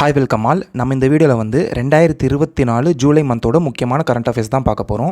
Hi welcome all நம்ம இந்த வீடியோவில் வந்து ரெண்டாயிரத்தி இருபத்தி நாலு ஜூலை மந்தோட முக்கியமான கரண்ட் அஃபேர்ஸ் தான் பார்க்க போகிறோம்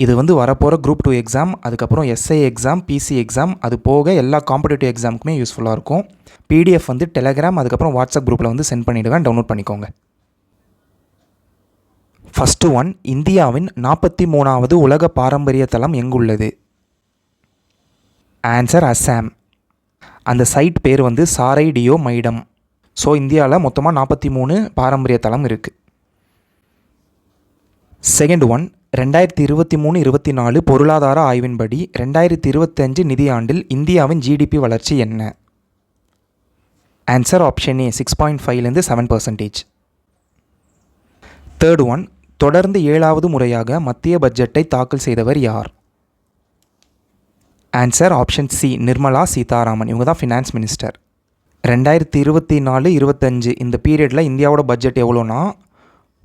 இது வந்து வரப்போகிற குரூப் டூ எக்ஸாம் அதுக்கப்புறம் எஸ்ஐ எக்ஸாம் பிசி எக்ஸாம் அது போக எல்லா காம்படிட்டிவ் எக்ஸாமுக்குமே யூஸ்ஃபுல்லாக இருக்கும். பிடிஎஃப் வந்து டெலகிராம் அதுக்கப்புறம் வாட்ஸ்அப் குரூப்பில் வந்து சென்ட் பண்ணிவிடுவேன் டவுன்லோட் பண்ணிக்கோங்க. ஃபஸ்ட்டு ஒன் இந்தியாவின் நாற்பத்தி மூணாவது உலக பாரம்பரிய தலம் எங்குள்ளது? ஆன்சர் அஸ்ஸாம் அந்த சைட் பேர் வந்து சாரைடியோ மைடம். ஸோ இந்தியாவில் மொத்தமாக நாற்பத்தி மூணு பாரம்பரிய தலம் இருக்குது செகண்ட் ஒன் ரெண்டாயிரத்தி இருபத்தி மூணு இருபத்தி நாலு பொருளாதார ஆய்வின்படி ரெண்டாயிரத்தி இருபத்தஞ்சு நிதியாண்டில் இந்தியாவின் ஜிடிபி வளர்ச்சி என்ன? Answer option A six point ஃபைவ்லேருந்து செவன் பர்சன்டேஜ் தேர்ட் ஒன் தொடர்ந்து ஏழாவது முறையாக மத்திய பட்ஜெட்டை தாக்கல் செய்தவர் யார்? Answer option C Nirmala Sitharaman. இவங்க தான் ஃபினான்ஸ் மினிஸ்டர் ரெண்டாயிரத்தி இருபத்தி நாலு இருபத்தஞ்சு இந்த பீரியடில் இந்தியாவோட பட்ஜெட் எவ்வளோனா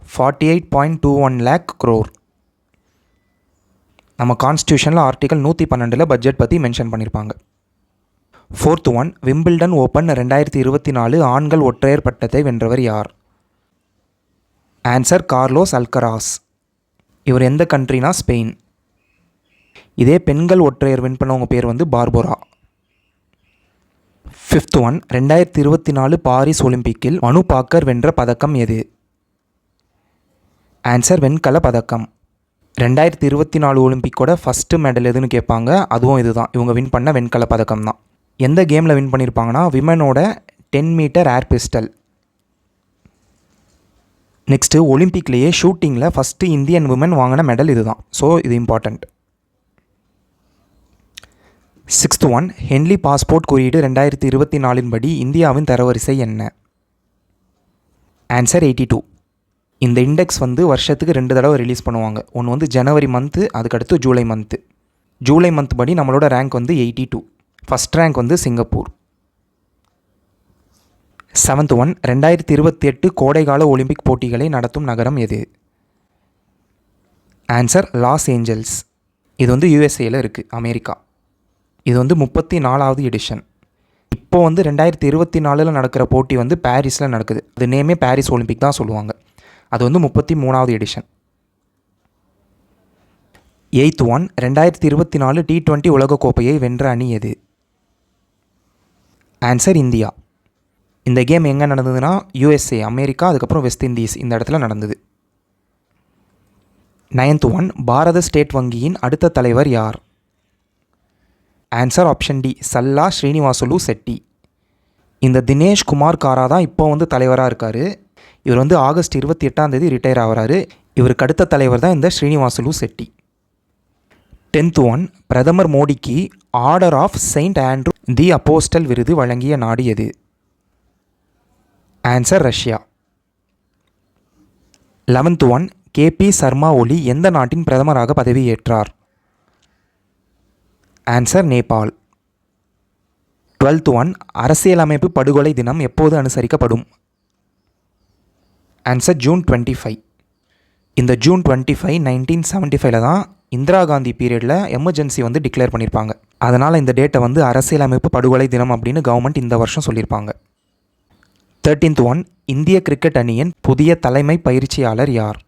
forty eight point two one lakh crore நம்ம கான்ஸ்டியூஷனில் ஆர்டிகல் நூற்றி பன்னெண்டில் பட்ஜெட் பற்றி மென்ஷன் பண்ணியிருப்பாங்க ஃபோர்த் ஒன் விம்பிள்டன் ஓப்பன் ரெண்டாயிரத்தி இருபத்தி நாலு ஆண்கள் ஒற்றையர் பட்டத்தை வென்றவர் யார்? ஆன்சர் கார்லோஸ் அல்கராஸ் இவர் எந்த கண்ட்ரினா ஸ்பெயின் இதே பெண்கள் ஒற்றையர் வின் பண்ணவங்க பேர் வந்து பார்போரா ஃபிஃப்த் ஒன் ரெண்டாயிரத்தி இருபத்தி நாலு பாரிஸ் ஒலிம்பிக்கில் மனு பாக்கர் வென்ற பதக்கம் எது? ஆன்சர் வெண்கல பதக்கம். ரெண்டாயிரத்தி இருபத்தி நாலு ஒலிம்பிக்கோட ஃபஸ்ட்டு மெடல் எதுன்னு கேட்பாங்க அதுவும் இதுதான். இவங்க வின் பண்ண வெண்கல பதக்கம் தான் எந்த கேமில் வின் பண்ணியிருப்பாங்கன்னா விமனோட ten metre air pistol next ஒலிம்பிக்லேயே ஷூட்டிங்கில் ஃபஸ்ட்டு இந்தியன் உமன் வாங்கின மெடல் இதுதான். ஸோ இது important sixth one Henley passport குறியீடு ரெண்டாயிரத்தி இருபத்தி நாலின் படி இந்தியாவின் தரவரிசை என்ன? ஆன்சர் எயிட்டி டூ இந்த இண்டெக்ஸ் வந்து வருஷத்துக்கு ரெண்டு தடவை ரிலீஸ் பண்ணுவாங்க. ஒன்று வந்து ஜனவரி மந்த்து அதுக்கடுத்து ஜூலை மந்த்து ஜூலை மந்த் படி நம்மளோட ரேங்க் வந்து எயிட்டி டூ ஃபஸ்ட் ரேங்க் வந்து சிங்கப்பூர். செவன்த் ஒன் ரெண்டாயிரத்தி இருபத்தி எட்டு கோடைகால ஒலிம்பிக் போட்டிகளை நடத்தும் நகரம் எது? ஆன்சர் லாஸ் ஏஞ்சல்ஸ் இது வந்து யூஎஸ்ஏயில் இருக்குது அமெரிக்கா. இது வந்து முப்பத்தி நாலாவது எடிஷன் இப்போ வந்து ரெண்டாயிரத்தி இருபத்தி நாலில் நடக்கிற போட்டி வந்து பாரிஸில் நடக்குது. அது நேமே பாரிஸ் ஒலிம்பிக் தான் சொல்லுவாங்க. அது வந்து முப்பத்தி மூணாவது எடிஷன் எயித் ஒன் ரெண்டாயிரத்தி இருபத்தி நாலு டி டுவெண்ட்டி உலகக்கோப்பையை வென்ற அணி எது? Answer India. இந்த கேம் எங்கே நடந்ததுன்னா யூஎஸ்ஏ அமெரிக்கா அதுக்கப்புறம் வெஸ்ட் இண்டீஸ் இந்த இடத்துல நடந்தது. நைன்த் ஒன் பாரத ஸ்டேட் வங்கியின் அடுத்த தலைவர் யார்? ஆன்சர் ஆப்ஷன் டி சல்லா ஸ்ரீனிவாசுலு செட்டி இந்த தினேஷ் குமார் காரா தான் இப்போ வந்து தலைவராக இருக்கார். இவர் வந்து ஆகஸ்ட் இருபத்தி எட்டாம் தேதி ரிட்டையர் ஆகிறாரு. இவருக்கு அடுத்த தலைவர் தான் இந்த ஸ்ரீனிவாசுலு செட்டி டென்த் ஒன் பிரதமர் மோடிக்கு order of Saint Andrew the apostle விருது வழங்கிய நாடு எது? Answer Russia eleventh one K P Sharma Oli எந்த நாட்டின் பிரதமராக பதவியேற்றார்? ஆன்சர் நேபாள் டுவெல்த் ஒன் அரசியலமைப்பு படுகொலை தினம் எப்போது அனுசரிக்கப்படும்? ஆன்சர் ஜூன் டுவெண்ட்டி ஃபைவ் இந்த June twenty five nineteen seventy ஃபைவ்ல தான் இந்திரா காந்தி பீரியடில் எமர்ஜென்சி வந்து டிக்ளேர் பண்ணியிருப்பாங்க அதனால் இந்த டேட்டை வந்து அரசியலமைப்பு படுகொலை தினம் அப்படின்னு கவர்மெண்ட் இந்த வருஷம் சொல்லியிருப்பாங்க தேர்ட்டீன்த் ஒன் இந்திய கிரிக்கெட் அணியின் புதிய தலைமை பயிற்சியாளர் யார்?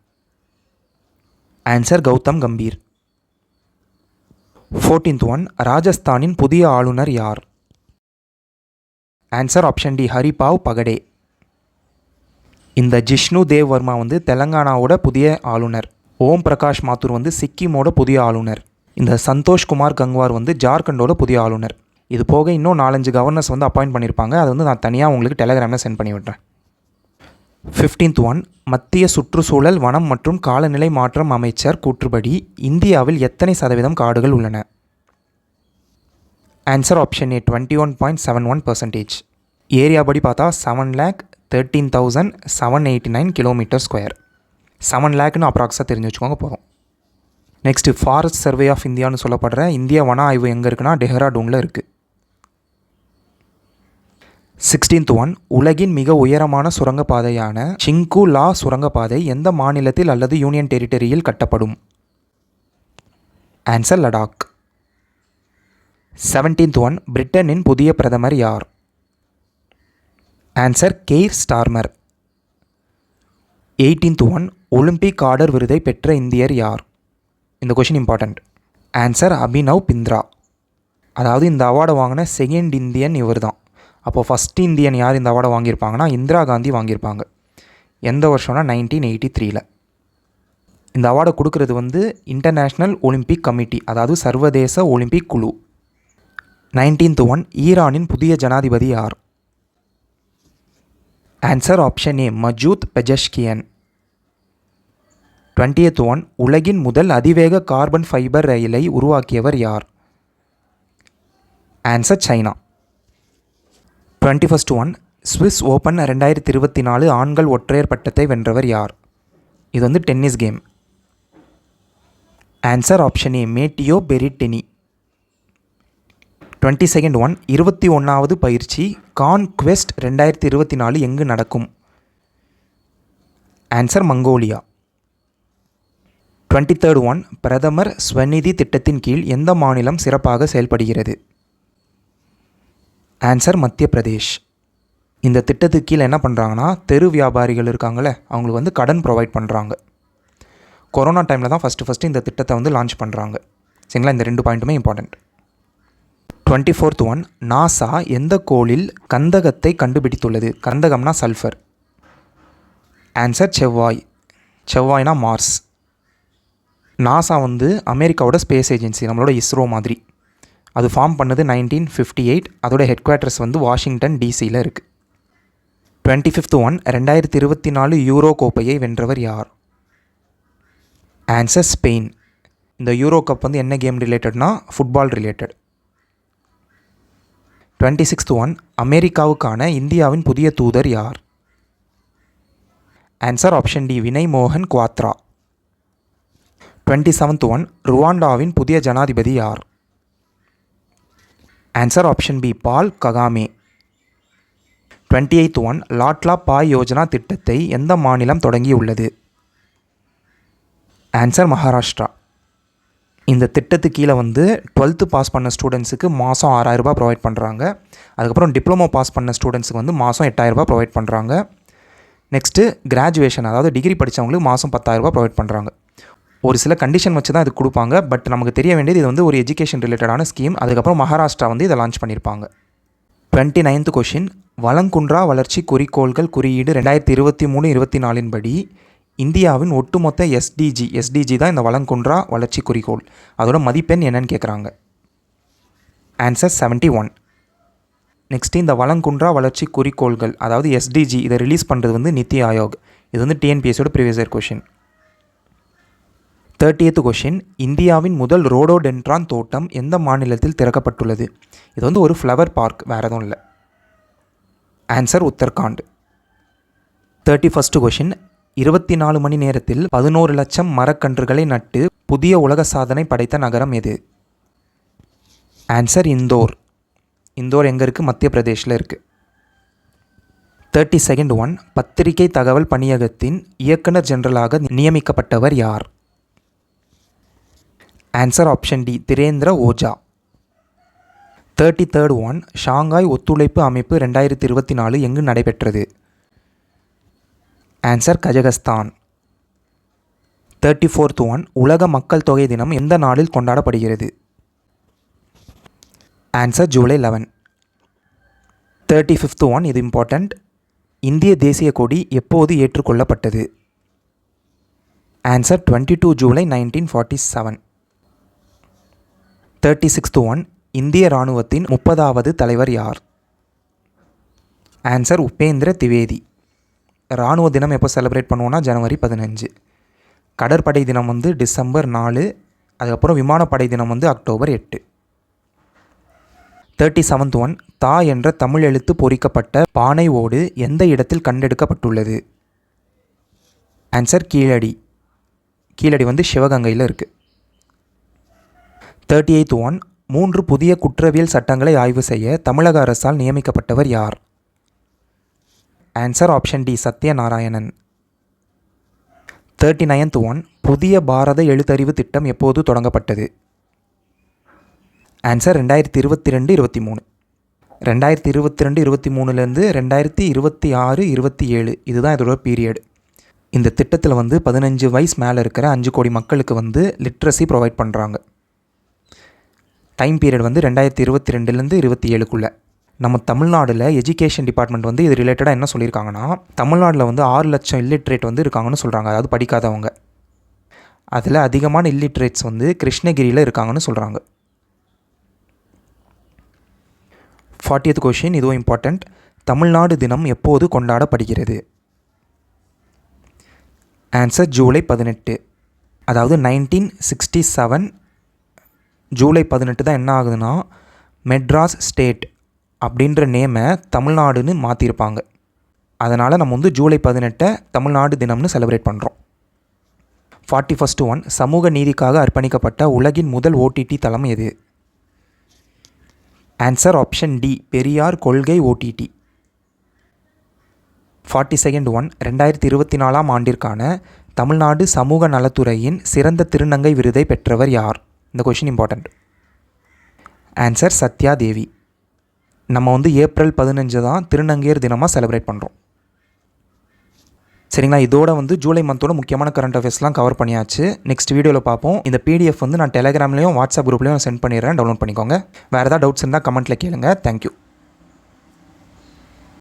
Answer Gautam Gambhir. Fourteenth one ராஜஸ்தானின் புதிய ஆளுநர் யார்? Answer option D Haribhau Bagade. இந்த ஜிஷ்ணு தேவ் வர்மா வந்து தெலங்கானாவோட புதிய ஆளுநர். ஓம் பிரகாஷ் மாத்தூர் வந்து சிக்கிமோட புதிய ஆளுநர். இந்த சந்தோஷ் குமார் கங்வார் வந்து ஜார்க்கண்டோட புதிய ஆளுநர். இது போக இன்னும் நாலஞ்சு கவர்னர்ஸ் வந்து அப்பாயிண்ட் பண்ணியிருப்பாங்க அது வந்து நான் தனியாக உங்களுக்கு டெலகிராமில் சென்ட் பண்ணி விட்றேன் ஃபிஃப்டீன்த் ஒன் மத்திய சுற்றுச்சூழல் வனம் மற்றும் காலநிலை மாற்றம் அமைச்சர் கூற்றுப்படி இந்தியாவில் எத்தனை சதவீதம் காடுகள் உள்ளன? Answer option A twenty one point seven one percentage area படி பார்த்தா seven lakh thirteen thousand seven eighty nine kilometre square seven லேக்னு அப்ராக்ஸாக தெரிஞ்சு வச்சுக்கோங்க போதும். நெக்ஸ்ட்டு ஃபாரஸ்ட் சர்வே ஆஃப் இந்தியான்னு சொல்லப்படுற இந்திய வன ஆய்வு எங்கே இருக்குன்னா டெஹ்ராடூனில் இருக்குது சிக்ஸ்டீன்த் ஒன் உலகின் மிக உயரமான சுரங்கப்பாதையான சிங்கு லா சுரங்கப்பாதை எந்த மாநிலத்தில் அல்லது யூனியன் டெரிட்டரியில் கட்டப்படும்? ஆன்சர் லடாக் செவன்டீன்த் ஒன் பிரிட்டனின் புதிய பிரதமர் யார்? Answer Keir Starmer eighteenth one Olympic order விருதை பெற்ற இந்தியர் யார்? இந்த question important answer Abhinav Bindra அதாவது இந்த அவார்டை வாங்கின செகண்ட் இந்தியன் இவர் தான் அப்போது ஃபஸ்ட் இந்தியன் யார் இந்த அவார்டை வாங்கியிருப்பாங்கன்னா இந்திரா காந்தி வாங்கியிருப்பாங்க. எந்த வருஷம்னா நைன்டீன் எயிட்டி த்ரீல இந்த அவார்டை கொடுக்கறது வந்து இன்டர்நேஷ்னல் ஒலிம்பிக் கமிட்டி அதாவது சர்வதேச ஒலிம்பிக் குழு. நைன்டீன்த் ஒன் ஈரானின் புதிய ஜனாதிபதி யார்? Answer option A Masoud Pezeshkian twentieth one உலகின் முதல் அதிவேக கார்பன் ஃபைபர் ரயிலை உருவாக்கியவர் யார்? Answer China twenty first one Swiss open ரெண்டாயிரத்தி இருபத்தி நாலு ஆண்கள் ஒற்றையர் பட்டத்தை வென்றவர் யார்? இது வந்து tennis game. Answer option A Matteo Berrettini twenty second one இருபத்தி ஒன்றாவது பயிற்சி கான் குவெஸ்ட் ரெண்டாயிரத்தி இருபத்தி நாலு எங்கு நடக்கும்? Answer Mongolia. Twenty third one பிரதமர் ஸ்வநிதி திட்டத்தின் கீழ் எந்த மாநிலம் சிறப்பாக செயல்படுகிறது? ஆன்சர் மத்திய பிரதேஷ். இந்த திட்டத்துக்கு கீழே என்ன பண்ணுறாங்கன்னா தெரு வியாபாரிகள் இருக்காங்களே அவங்களுக்கு வந்து கடன் ப்ரொவைட் பண்ணுறாங்க கொரோனா டைமில் தான் ஃபஸ்ட்டு ஃபஸ்ட்டு இந்த திட்டத்தை வந்து லான்ச் பண்ணுறாங்க சரிங்களா? இந்த ரெண்டு பாயிண்ட்டுமே important twenty fourth one NASA எந்த கோளில் கந்தகத்தை கண்டுபிடித்துள்ளது? கந்தகம்னா சல்ஃபர் ஆன்சர் செவ்வாய். செவ்வாய்னா மார்ஸ் நாசா வந்து அமெரிக்காவோட ஸ்பேஸ் ஏஜென்சி நம்மளோட இஸ்ரோ மாதிரி. அது ஃபார்ம் பண்ணது நைன்டீன் ஃபிஃப்டி எயிட் அதோட ஹெட் குவார்ட்டர்ஸ் வந்து வாஷிங்டன் டிசியில் இருக்குது டுவெண்ட்டி ஃபிஃப்த் ஒன் ரெண்டாயிரத்தி இருபத்தி நாலு யூரோ கோப்பையை வென்றவர் யார்? ஆன்சர் ஸ்பெயின் இந்த யூரோ கப் வந்து என்ன game ரிலேட்டட்னா football related twenty sixth one அமெரிக்காவுக்கான இந்தியாவின் புதிய தூதர் யார்? ஆன்சர் ஆப்ஷன் டி வினய் மோகன் குவாத்ரா. டுவெண்ட்டி செவன்த் ஒன் ருவாண்டாவின் புதிய ஜனாதிபதி யார்? Answer option B Paul Kagame twenty eighth one Ladla Bhai Yojana திட்டத்தை எந்த மாநிலம் தொடங்கியுள்ளது ஆன்சர் மகாராஷ்டிரா இந்த திட்டத்துக்கு கீழே வந்து டுவெல்த்து பாஸ் பண்ண ஸ்டூடெண்ட்ஸுக்கு மாதம் ஆறாயிரரூபா ப்ரொவைட் பண்ணுறாங்க அதுக்கப்புறம் டிப்ளமோ பாஸ் பண்ண ஸ்டூடெண்ட்ஸுக்கு வந்து மாதம் எட்டாயிரரூபா ப்ரொவைட் பண்ணுறாங்க நெக்ஸ்ட்டு கிராஜுவேஷன் அதாவது டிகிரி படித்தவங்களுக்கு மாதம் பத்தாயிரரூபா ப்ரொவைட் பண்ணுறாங்க ஒரு சில கண்டிஷன் வச்சு தான் இது கொடுப்பாங்க. பட் நமக்கு தெரிய வேண்டியது இது வந்து ஒரு எஜுகேஷன் ரிலேட்டடான ஸ்கீம் அதுக்கப்புறம் மகாராஷ்டிரா வந்து இதை லான்ச் பண்ணியிருப்பாங்க டுவெண்ட்டி நைன்த் கொஷின் வளங்குன்றா வளர்ச்சி குறிக்கோள்கள் குறியீடு ரெண்டாயிரத்தி இருபத்தி மூணு இருபத்தி நாலின் படி இந்தியாவின் ஒட்டுமொத்த எஸ்டிஜி எஸ்டிஜி தான் இந்த வளங்குன்றா வளர்ச்சி குறிக்கோள். அதோட மதிப்பெண் என்னன்னு கேட்குறாங்க ஆன்சர் செவன்ட்டி ஒன் நெக்ஸ்ட்டு இந்த வளங்குன்றா வளர்ச்சி குறிக்கோள்கள் அதாவது எஸ்டிஜி இதை ரிலீஸ் பண்ணுறது வந்து நித்தி ஆயோக். இது வந்து டிஎன்பிஎஸோட previous year question thirtieth question இந்தியாவின் முதல் ரோடோடென்ட்ரான் தோட்டம் எந்த மாநிலத்தில் திறக்கப்பட்டுள்ளது? இது வந்து ஒரு ஃப்ளவர் பார்க் வேறு எதுவும் இல்லை. Answer Uttarakhand. Thirty first question இருபத்தி நாலு மணி நேரத்தில் பதினோரு லட்சம் மரக்கன்றுகளை நட்டு புதிய உலக சாதனை படைத்த நகரம் எது? ஆன்சர் இந்தோர். இந்தோர் எங்கே இருக்குது மத்திய பிரதேஷில் இருக்குது தேர்ட்டி செகண்ட் ஒன் பத்திரிகை தகவல் பணியகத்தின் இயக்குனர் ஜெனரலாக நியமிக்கப்பட்டவர் யார்? Answer option D Dhirendra Ojha thirty third one Shanghai ஒத்துழைப்பு அமைப்பு ரெண்டாயிரத்தி இருபத்தி நாலு எங்கு நடைபெற்றது? Answer Kazakhstan. Thirty fourth one உலக மக்கள் தொகை தினம் எந்த நாளில் கொண்டாடப்படுகிறது? Answer July eleven thirty fifth one இது இம்பார்ட்டண்ட் இந்திய தேசிய கொடி எப்போது ஏற்றுக்கொள்ளப்பட்டது? Answer twenty two July nineteen forty seven thirty sixth one இந்திய இராணுவத்தின் முப்பதாவது தலைவர் யார்? ஆன்சர் உபேந்திர திவேதி. இராணுவ தினம் எப்போ செலிப்ரேட் பண்ணுவோன்னா ஜனவரி பதினஞ்சு. கடற்படை தினம் வந்து டிசம்பர் நாலு அதுக்கப்புறம் விமானப்படை தினம் வந்து அக்டோபர் எட்டு. தேர்ட்டி செவன்த் ஒன் தா என்ற தமிழ் எழுத்து பொறிக்கப்பட்ட பானை ஓடு எந்த இடத்தில் கண்டெடுக்கப்பட்டுள்ளது? ஆன்சர் கீழடி. கீழடி வந்து சிவகங்கையில் இருக்குது தேர்ட்டி எய்த் ஒன் மூன்று புதிய குற்றவியல் சட்டங்களை ஆய்வு செய்ய தமிழக அரசால் நியமிக்கப்பட்டவர் யார்? Answer option D Sathyanarayanan. Thirty ninth one புதிய பாரத எழுத்தறிவு திட்டம் எப்போது தொடங்கப்பட்டது? ஆன்சர் ரெண்டாயிரத்தி இருபத்தி ரெண்டு இருபத்தி மூணு. ரெண்டாயிரத்தி இருபத்தி ரெண்டு இருபத்தி மூணுலேருந்து ரெண்டாயிரத்தி இருபத்தி ஆறு இருபத்தி ஏழு இதுதான் இதோட பீரியட் இந்த திட்டத்தில் வந்து பதினஞ்சு வயசு மேலே இருக்கிற அஞ்சு கோடி மக்களுக்கு வந்து லிட்ரஸி ப்ரொவைட் பண்ணுறாங்க டைம் பீரியட் வந்து ரெண்டாயிரத்தி இருபத்தி ரெண்டுலேருந்து இருபத்தி ஏழுக்குள்ளே. நம்ம தமிழ்நாடில் எஜுகேஷன் டிபார்ட்மெண்ட் வந்து இது ரிலேட்டடாக என்ன சொல்லியிருக்காங்கன்னா தமிழ்நாட்டில் வந்து ஆறு லட்சம் இல்லிட்ரேட் வந்து இருக்காங்கன்னு சொல்கிறாங்க அதாவது படிக்காதவங்க. அதில் அதிகமான இல்லிட்ரேட்ஸ் வந்து கிருஷ்ணகிரியில் இருக்காங்கன்னு சொல்கிறாங்க ஃபார்ட்டியத் கொஷின் இதுவும் இம்பார்ட்டண்ட் தமிழ்நாடு தினம் எப்போது கொண்டாடப்படுகிறது? ஆன்சர் ஜூலை பதினெட்டு. அதாவது நைன்டீன் சிக்ஸ்டி செவன் ஜூலை பதினெட்டு தான் என்ன ஆகுதுன்னா மெட்ராஸ் ஸ்டேட் அப்படின்ற நேமை தமிழ்நாடுன்னு மாற்றிருப்பாங்க அதனால் நம்ம வந்து ஜூலை பதினெட்டை தமிழ்நாடு தினம்னு செலிப்ரேட் பண்ணுறோம் ஃபார்ட்டி ஃபஸ்ட் ஒன் சமூக நீதிக்காக அர்ப்பணிக்கப்பட்ட உலகின் முதல் ஓடிடி தளம் எது? ஆன்சர் ஆப்ஷன் டி பெரியார் கொள்கை ஓடிடி ஃபார்ட்டி செகண்ட் ஒன் ரெண்டாயிரத்தி இருபத்தி நாலாம் ஆண்டிற்கான தமிழ்நாடு சமூக நலத்துறையின் சிறந்த திருநங்கை விருதை பெற்றவர் யார்? இந்த question important answer Sathya Devi நம்ம வந்து ஏப்ரல் பதினஞ்சு தான் திருநங்கையர் தினமாக செலிப்ரேட் பண்ணுறோம் சரிங்களா? இதோட வந்து ஜூலை மந்தோட முக்கியமான கரண்ட் அஃபேர்ஸ்லாம் கவர் பண்ணியாச்சு. நெக்ஸ்ட் வீடியோவில் பார்ப்போம். இந்த பிடிஎஃப் வந்து நான் டெலிகிராம்லேயும் வாட்ஸ்அப் குரூப்லேயும் சென்ட் பண்ணிடுறேன். டவுன்லோட் பண்ணிக்கோங்க. வேறு ஏதாவது டவுட்ஸ் இருந்தால் கமெண்ட்டில் கேளுங்க. தேங்க்யூ